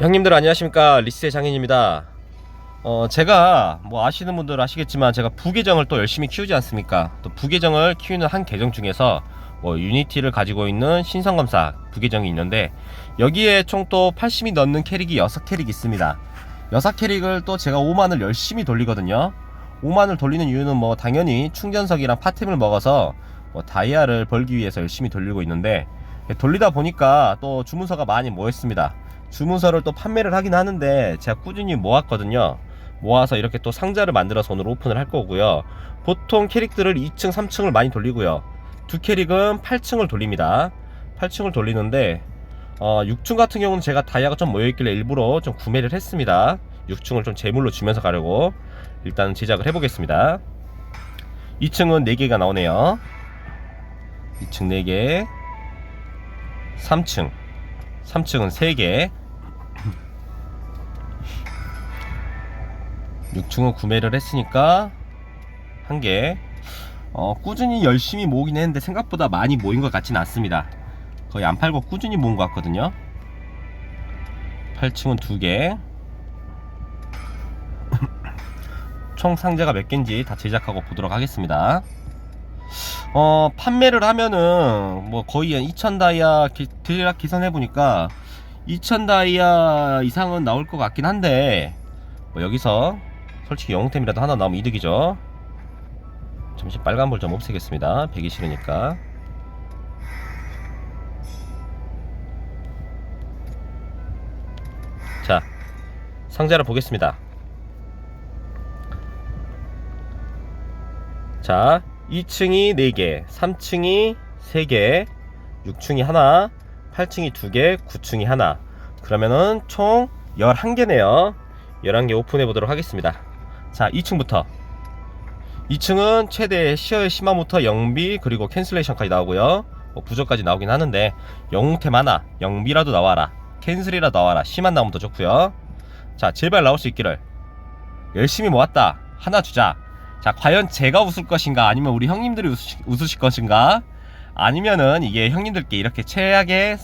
형님들 안녕하십니까? 리스의 장인입니다. 어 제가 뭐 아시는 분들 아시겠지만 제가 부계정을 또 열심히 키우지 않습니까? 또 부계정을 키우는 한 계정 중에서 뭐 유니티를 가지고 있는 신성검사 부계정이 있는데 여기에 총 또 80이 넘는 캐릭이 6캐릭 있습니다. 6캐릭을 또 제가 5만을 열심히 돌리거든요. 5만을 돌리는 이유는 뭐 당연히 충전석이랑 파템을 먹어서 뭐 다이아를 벌기 위해서 열심히 돌리고 있는데 돌리다 보니까 또 주문서가 많이 모였습니다 주문서를 또 판매를 하긴 하는데 제가 꾸준히 모았거든요. 모아서 이렇게 또 상자를 만들어서 오늘 오픈을 할 거고요. 보통 캐릭들을 2층 3층을 많이 돌리고요. 두 캐릭은 8층을 돌립니다. 8층을 돌리는데 어, 6층 같은 경우는 제가 다이아가 좀 모여있길래 일부러 좀 구매를 했습니다. 6층을 좀 제물로 주면서 가려고 일단 제작을 해보겠습니다. 2층은 4개가 나오네요. 2층 4개 3층. 3층은 3개 6층은 구매를 했으니까 1개. 어, 꾸준히 열심히 모으긴 했는데 생각보다 많이 모인 것 같진 않습니다. 거의 안 팔고 꾸준히 모은 것 같거든요. 8층은 2개. 총 상자가 몇 개인지 다 제작하고 보도록 하겠습니다. 어 판매를 하면은 뭐 거의 한 2000 다이아 기, 대략 계산해 보니까 2000 다이아 이상은 나올 것 같긴 한데 뭐 여기서 솔직히 영웅템이라도 하나 나오면 이득이죠. 잠시 빨간불 좀 없애겠습니다. 배기 싫으니까. 자 상자를 보겠습니다. 자 2층이 4개 3층이 3개 6층이 하나 8층이 2개 9층이 하나. 그러면은 총 11개네요. 11개 오픈해 보도록 하겠습니다. 자 2층부터. 2층은 최대 시어의 심화부터 영비 그리고 캔슬레이션까지 나오고요. 뭐 부저까지 나오긴 하는데 영웅템 하나 영비라도 나와라. 캔슬이라도 나와라. 심한 나오면 더 좋고요. 자 제발 나올 수 있기를. 열심히 모았다. 하나 주자. 자 과연 제가 웃을 것인가? 아니면 우리 형님들이 웃으시, 웃으실 것인가 아니면은 이게 형님들께 이렇게 최악의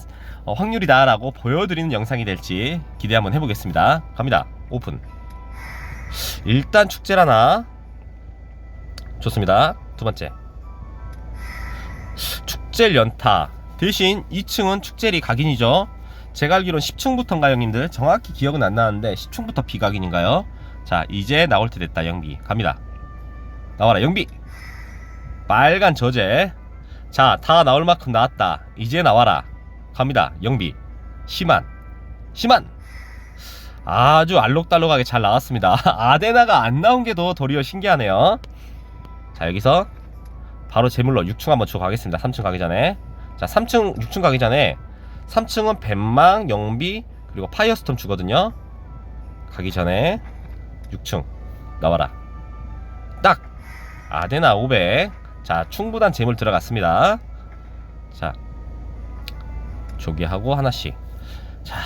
어, 확률이다라고 보여드리는 영상이 될지 기대 한번 해보겠습니다. 갑니다. 오픈. 일단 축제라나? 좋습니다. 두 번째. 축제 연타. 대신 2층은 축제리 각인이죠. 제가 알기로는 10층부터인가 형님들? 정확히 기억은 안 나는데 10층부터 비각인인가요? 자 이제 나올 때 됐다 영비. 갑니다. 나와라 영비. 빨간 저제 자 다 나올 만큼 나왔다. 이제 나와라. 갑니다. 영비. 심한 심한 아주 알록달록하게 잘 나왔습니다. 아데나가 안 나온 게 더 도리어 신기하네요. 자 여기서 바로 제물로 6층 한번 주고 가겠습니다. 3층 가기 전에. 자 3층 6층 가기 전에 3층은 뱀망 영비 그리고 파이어스톰 주거든요. 가기 전에 6층 나와라. 딱! 아데나 500 자 충분한 재물 들어갔습니다. 자 조개하고 하나씩. 자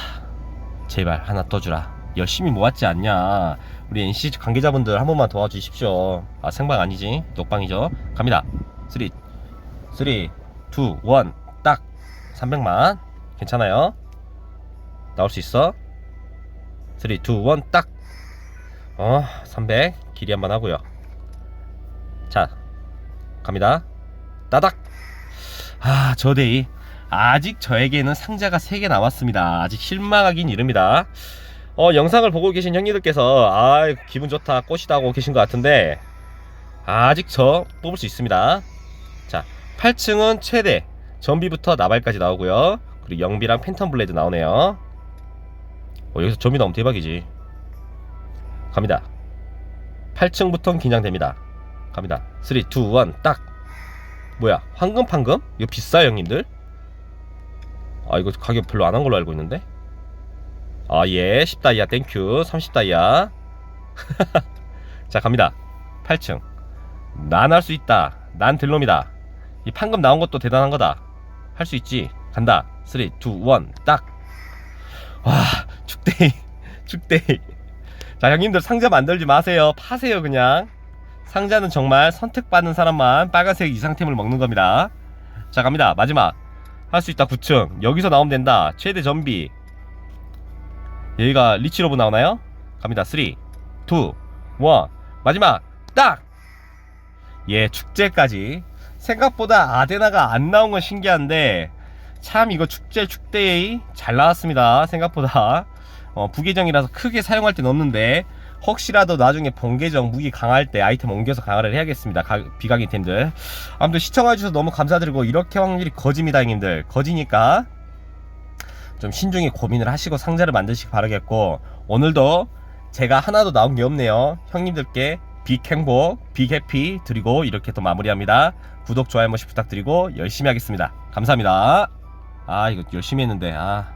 제발 하나 떠주라. 열심히 모았지 않냐. 우리 NC 관계자분들 한 번만 도와주십시오. 아 생방 아니지? 녹방이죠? 갑니다. 3 3 2 1 딱. 300만. 괜찮아요? 나올 수 있어? 3 2 1 딱. 어, 300 길이 한번 하고요. 자, 갑니다. 따닥. 아, 저데이. 아직 저에게는 상자가 3개 남았습니다. 아직 실망하긴 이릅니다. 어, 영상을 보고 계신 형님들께서 아, 기분 좋다, 꽃이다 하고 계신 것 같은데 아직 저 뽑을 수 있습니다. 자, 8층은 최대 전비부터 나발까지 나오고요. 그리고 영비랑 팬텀 블레이드 나오네요. 어, 여기서 점이 나오면 대박이지. 갑니다. 8층부터 긴장됩니다. 갑니다. 3, 2, 1, 딱! 뭐야, 황금 판금? 이거 비싸요, 형님들? 아, 이거 가격 별로 안 한 걸로 알고 있는데? 아, 예, 10다이아, 땡큐. 30다이아. 자, 갑니다. 8층. 난 할 수 있다. 난 들놈이다. 이 판금 나온 것도 대단한 거다. 할 수 있지. 간다. 3, 2, 1, 딱! 와, 축대이. 축대이. 자 형님들 상자 만들지 마세요 파세요 그냥 상자는 정말 선택받는 사람만 빨간색 이상템을 먹는 겁니다. 자 갑니다. 마지막. 할 수 있다. 9층. 여기서 나오면 된다. 최대 전비. 여기가 리치로브 나오나요? 갑니다. 3 2 1 마지막. 딱! 예 축제까지. 생각보다 아데나가 안 나온 건 신기한데 참 이거 축제 축대에 잘 나왔습니다. 생각보다. 어, 부계정이라서 크게 사용할 땐 없는데 혹시라도 나중에 본계정 무기 강할 때 아이템 옮겨서 강화를 해야겠습니다. 가- 비강이 팀들. 아무튼 시청해주셔서 너무 감사드리고 이렇게 확률이 거짓니다 형님들. 거지니까 좀 신중히 고민을 하시고 상자를 만드시기 바라겠고 오늘도 제가 하나도 나온 게 없네요. 형님들께 빅 행복 빅 해피 드리고 이렇게 또 마무리합니다. 구독 좋아요 한 번씩 부탁드리고 열심히 하겠습니다. 감사합니다. 아 이거 열심히 했는데 아